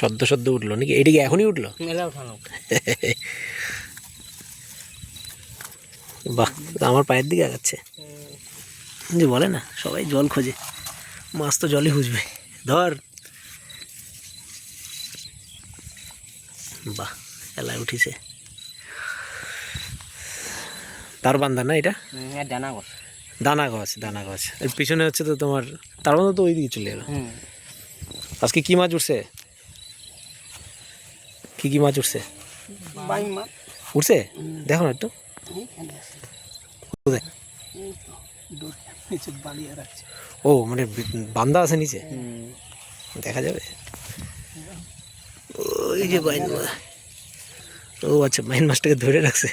সদ্য সদ্য উঠল নাকি? এটা কি এখনই উঠল? মেলা উঠানো। বাহ আমার পায়ের দিকে আগাচ্ছে। যে বলে না সবাই জল খোঁজে। মাছ তো জলই খুঁজবে। ধর। বাহ এলায় উঠিছে। তার বান্ধা না এটা? ডানা কর দানা গাছ দানা গাছ এর পিছনে হচ্ছে তো তোমার তার মধ্যে তো ওই দিকে চলে গেলো আজকে কি মাছ উঠছে? কি কি মাছ উঠছে? উঠছে? দেখো না একটু। ও মানে বান্দা আছে নিচে? দেখা যাবে। ওই যে বাইন মাছ। ও আচ্ছা বাইন মাছটাকে ধরে রাখছে।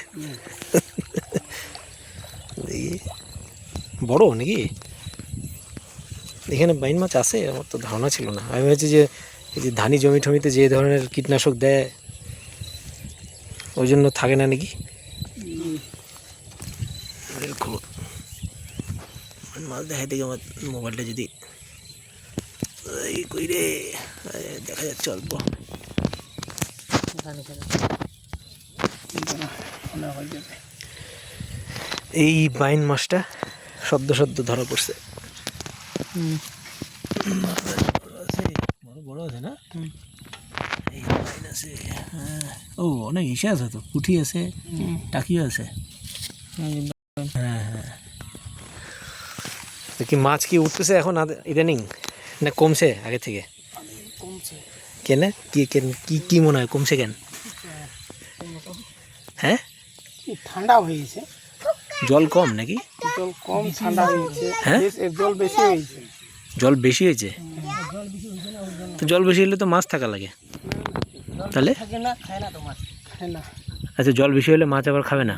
বড় নাকি? এখানে বাইন মাছ আছে? আমার তো ধারণা ছিল না। আমি ভাবছি যে এই যে ধানি জমি টমিতে যে ধরনের কীটনাশক দেয় ওই জন্য থাকে না নাকি? মাছ দেখাই দেখি আমার মোবাইলটা যদি এই কই রে? দেখা যাচ্ছে অল্প। এই বাইন মাছটা সদ্য সদ্য ধরা পড়ছে। বড় বড় আছে না? এই বাইন আছে হ্যাঁ। ও অনেক ইসে আছে তো পুঁটি আছে টাকিও আছে। হ্যাঁ হ্যাঁ কি মাছ কি উঠতেছে এখন ইদানিং? না কমছে আগে থেকে? কমছে। কেন? কি কেন কি কি মনে হয় কমছে কেন? হ্যাঁ? ঠান্ডা হয়েছে। জল কম নাকি? জল কম ঠান্ডা হয়েছে। হ্যাঁ? জল বেশি হয়েছে। জল বেশি হয়েছে? তো জল বেশি হলে তো মাছ থাকা লাগে। তাহলে? আচ্ছা জল বেশি হলে মাছ আবার খাবে না?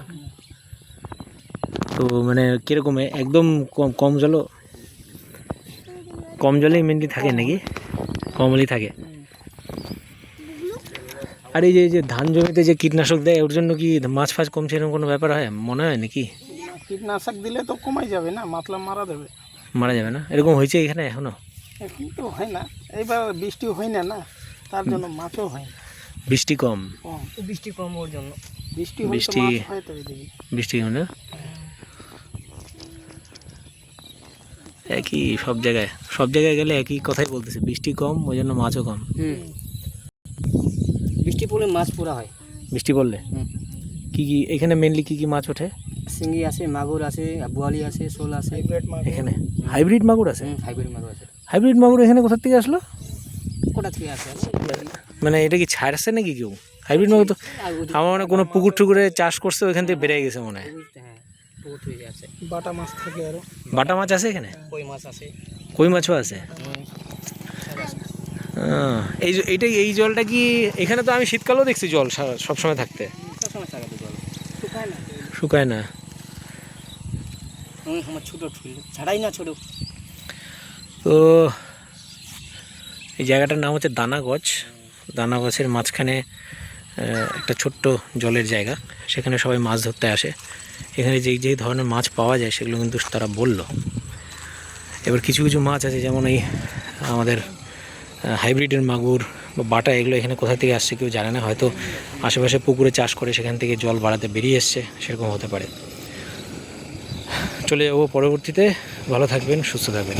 তো মানে কীরকম একদম কম কম জলও? কম জলেই মেনলি থাকে নাকি? কম হলেই থাকে। আর এই যে ধান জমিতে যে কীটনাশক দেয় ওর জন্য কি মাছ ফাছ কমছে এরকম কোনো ব্যাপার হয়? মনে হয় নাকি? কীটনাশক দিলে তো কমাই যাবে না মাতলা মারা দেবে মারা যাবে না? এরকম হয়েছে এখানে এখনও? এখন তো হয় না। এইবার বৃষ্টি হয় না না তার জন্য মাছও হয় না। বৃষ্টি কম। কম। বৃষ্টি কম ওর জন্য। বৃষ্টি তো বৃষ্টি- হয় বৃষ্টি মানে একই সব জায়গায়। সব জায়গায় গেলে একই কথাই বলতেছে বৃষ্টি কম ওই জন্য মাছও কম। হুম। বৃষ্টি পড়লে মাছ পুরা হয়। বৃষ্টি পড়লে? কি কি এখানে মেনলি কি কি মাছ ওঠে? শিঙ্গি আছে মাগুর আছে বোয়ালি আছে শোল আছে। এখানে? হাইব্রিড মাগুর আছে? হাইব্রিড মাগুর আছে। হাইব্রিড মাগুর এখানে কোথা থেকে আসলো? কোটা থেকে আছে মানে এটা কি ছাড়ছে নাকি কেউ? হাইব্রিড মাগুর তো আমার মনে হয় কোনো পুকুর টুকুরে চাষ করছে ওইখান থেকে বেড়ে গেছে মনে হয়। হ্যাঁ হয়ে বাটা মাছ থাকে আরও। বাটা মাছ আছে এখানে? কই মাছ আছে? কই মাছও আছে? এই এইটা এই জলটা কি এখানে তো আমি শীতকালেও দেখছি জল সবসময় থাকতে। শুকায় না। শুকায় না। আমার ছোটো ছাড়াই না ছোটো। তো এই জায়গাটার নাম হচ্ছে দানাগছ। দানাগছের মাঝখানে একটা ছোট্ট জলের জায়গা। সেখানে সবাই মাছ ধরতে আসে। এখানে যেই যেই ধরনের মাছ পাওয়া যায়, সেগুলো কিন্তু তারা বলল। এবার কিছু কিছু মাছ আছে, যেমন এই আমাদের হাইব্রিডের মাগুর বা বাটা, এগুলো এখানে কোথা থেকে আসছে কেউ জানে না। হয়তো আশেপাশে পুকুরে চাষ করে সেখান থেকে জল বাড়াতে বেরিয়ে এসছে, সেরকম হতে পারে। চলে যাব পরবর্তীতে। ভালো থাকবেন, সুস্থ থাকবেন।